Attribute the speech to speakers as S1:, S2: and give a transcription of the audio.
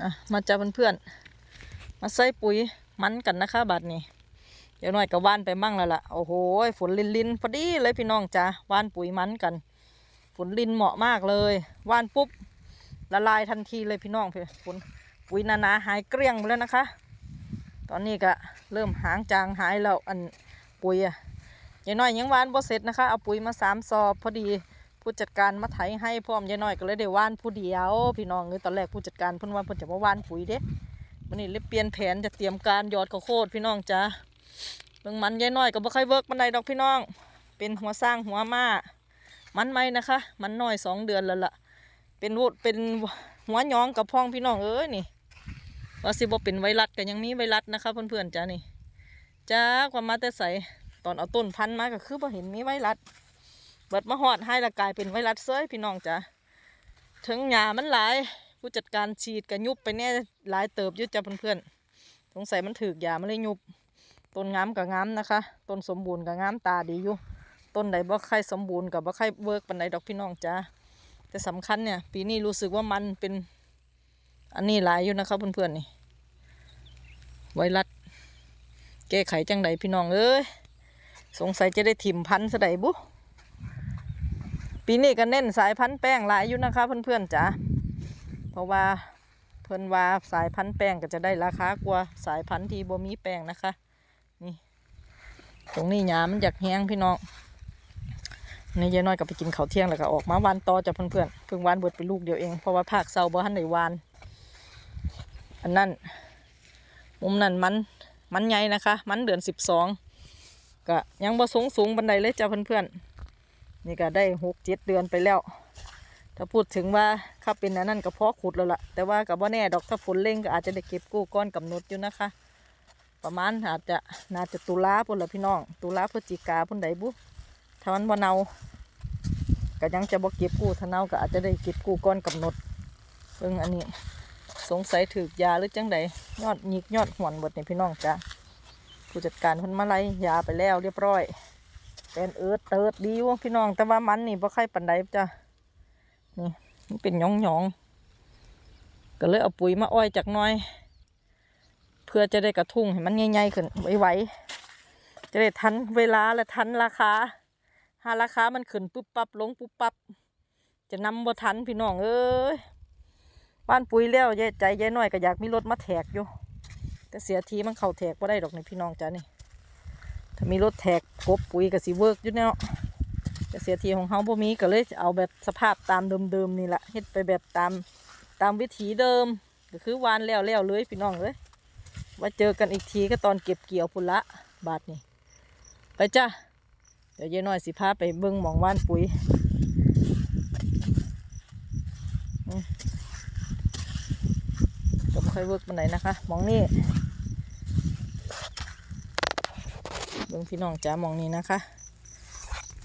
S1: อะมาจ้าเพื่อนๆมาใส่ปุ๋ยมันกันนะคะบัดนี้ เดี๋ยวหน่อยก็ว่านไปมั่งแล้วล่ะโอ้โหฝนลินลินพอดีเลยพี่น้องจ้าว่านปุ๋ยมันกัน ฝนลินเหมาะมากเลยว่านปุ๊บละลายทันทีเลยพี่น้องพี่ฝนปุ๋ยหนาหายเกลี้ยงไปแล้วนะคะ ตอนนี้ก็เริ่มหางจางหายแล้วอันปุ๋ยอะยายน้อยยังหวานบ่เสร็จนะคะ เอาปุ๋ยมาสามซอบพอดี ผู้จัดการมาไถให้พร้อมยายน้อยก็เลยได้ว่านผู้เดียว พี่น้องเลยตอนแรกผู้จัดการเพิ่นว่าเพิ่นจะมาว่านปุ๋ยเด้วันนี้เลยเปลี่ยนแผนจะเตรียมการยอดข้าวโพดพี่น้องจ้าเบิ่งมันยายน้อยก็บ่ค่อยเวิร์กปานใดดอกพี่น้อง เป็นหัวสร้างหัวมามันไหมนะคะ มันน้อยสองเดือนแล้วล่ะ เป็นวุเป็นหัวหยองกับพองพี่น้องเอ้ยนี่ว่าสิบ่เป็นไวรัสก็ยังมีไวรัสนะคะเพื่อนๆจ้านี่จ้าความมาแต่ใสตอนเอาต้นพันธุ์มาก็คือบ่เห็นมีไวรัส เบิดมาหอดให้และกลายเป็นไวรัสเซ้ยพี่น้องจ้าถึงหญ้ามันหลายผู้จัดการฉีดก็ยุบไปแน่หลายเติบยุ่จ้าเพื่อนๆสงสัยมันถือกยามันเลยยุบต้นงามกับงามนะคะต้นสมบูรณ์กับงามตาดีอยู่ต้นใดบ่ค่สมบูรณ์กับบ่ค่เวิร์กปานใดดอกพี่น้องจ้าแต่สำคัญเนี่ย ปีนี้รู้สึกว่ามันเป็น อันนี้หลายอยู่นะครับเพื่อนๆนี่ไวรัสแก้ไขจังไดพี่น้องเอ้ยสงสัยจะได้ถิ่มพันธุ์สะใดบุ ปีนี้ก็เน้นสายพันธุ์แป้งหลายอยู่นะคะเพื่อนๆจ้ะเพราะว่าเพิ่นว่าสายพันธุ์แป้งก็จะได้ราคากว่าสายพันธุ์ที่บ่มีแป้งนะคะ นี่ ตรงนี้หยามันอยากแห้งพี่น้องนี่ยายน้อยก็ไปกินข้าวเที่ยงแล้วก็ออกมาวานต่อจากเพื่อนๆเพิ่งวานเบิดไปลูกเดียวเองเพราะว่าภาคเซาบ่ทันได้วาน อันนั้นมุมนั้นมันมันใหญ่นะคะ มันเดือนสิบสองก็ยังบ่สูงสูงบันไดเลยจ้าเพื่อนๆ นี่ก็ได้หกเจ็ดเดือนไปแล้ว ถ้าพูดถึงว่าข้าเป็นอันนั้นก็เพาะขุดแล้วล่ะ แต่ว่ากับว่าแน่ดอกถ้าฝนเร่งก็อาจจะได้เก็บกู้ก้อนกำหนดอยู่นะคะ ประมาณอาจจะน่าจะตุลาพุ่นละพี่น้อง ตุลาพฤศจิกาพุ่นใดบุถ้ามันบ่เนาก็ยังจะบ่เก็บกู้ถ้าเนาก็อาจจะได้เก็บกู้ก้อนกำหนดเบิ่งอันนี้สงสัยถือยาหรือจังใดยอดหยิกยอดหวนเบดนี่พี่น้องจ้ะผู้จัดการเพิ่นมาไล่ยาไปแล้วเรียบร้อย เป็นเอิร์ดเติร์ดดีวะพี่น้อง แต่ว่ามันนี่บ่ค่อยปันใดจ้ะนี่มันเป็นหยองหยองก็เลยเอาปุ๋ยมาอ้อยจากน้อย เพื่อจะได้กระทุ้งให้มันใหญ่ๆขึ้นไวๆจะได้ทันเวลาและทันราคาหาราคามันขึ้นปุ๊บปั๊บลงปุ๊บปั๊บจะนำบ่ทันพี่น้องเอ้ยบ้านปุ๋ยแล้วยายใจยายน้อยก็อยากมีรถมาแทกอยู่แต่เสียทีมันเข้าแทกก็ได้ดอกนี่พี่น้องจ้านี่ ถ้ามีรถแทกกบปุ๋ยก็สิเวิร์กอยู่เนาะแต่เสียทีของเฮาบ่มีก็เลยเอาแบบสภาพตามเดิมๆนี่แหละเฮ็ดไปแบบตามตามวิถีเดิม ก็คือวานแล้วแล้วเลยพี่น้องเลยว่าเจอกันอีกทีก็ตอนเก็บเกี่ยวพุ่นละบาทนี่ไปจ้าเดี๋ยวเยายน้อยสิพาไปเบิ่งหมองว่านปุ๋ยก็ไม่ค่อยเวิร์กปานไหนนะคะ มองนี่ เบิ่งพี่น้องจ๋ามองนี้นะคะ